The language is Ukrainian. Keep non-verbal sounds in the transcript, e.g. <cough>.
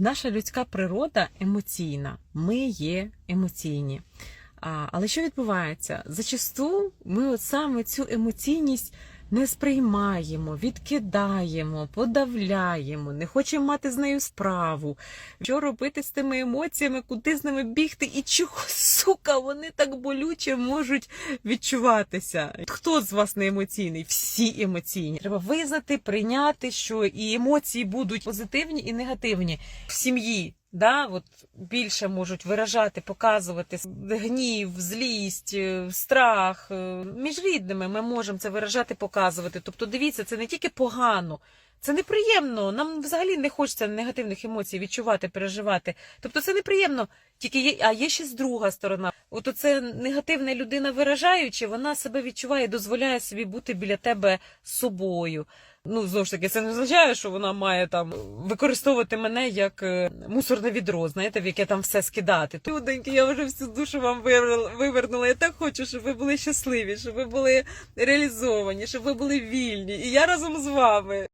Наша людська природа емоційна. Ми є емоційні. Але що відбувається? Зачасту ми от саме цю емоційність не сприймаємо, відкидаємо, подавляємо, не хочемо мати з нею справу. Що робити з тими емоціями, куди з ними бігти і чого, <laughs> сука, вони так болюче можуть відчуватися. Хто з вас не емоційний? Всі емоційні. Треба визнати, прийняти, що і емоції будуть позитивні і негативні в сім'ї. Да, от більше можуть виражати, показувати гнів, злість, е, страх. Е, Між рідними ми можемо це виражати, показувати. Тобто, дивіться, це не тільки погано, це неприємно. Нам взагалі не хочеться негативних емоцій відчувати, переживати. Тобто, це неприємно. Тільки є, а є ще з друга сторона. От оце негативна людина виражаючи, вона себе відчуває, дозволяє собі бути біля тебе собою. Ну, знову ж таки, це не означає, що вона має там використовувати мене як е, мусорне відро, знаєте, в яке там все скидати. Люденьки, я вже всю душу вам вивернула. Я так хочу, щоб ви були щасливі, щоб ви були реалізовані, щоб ви були вільні. І я разом з вами.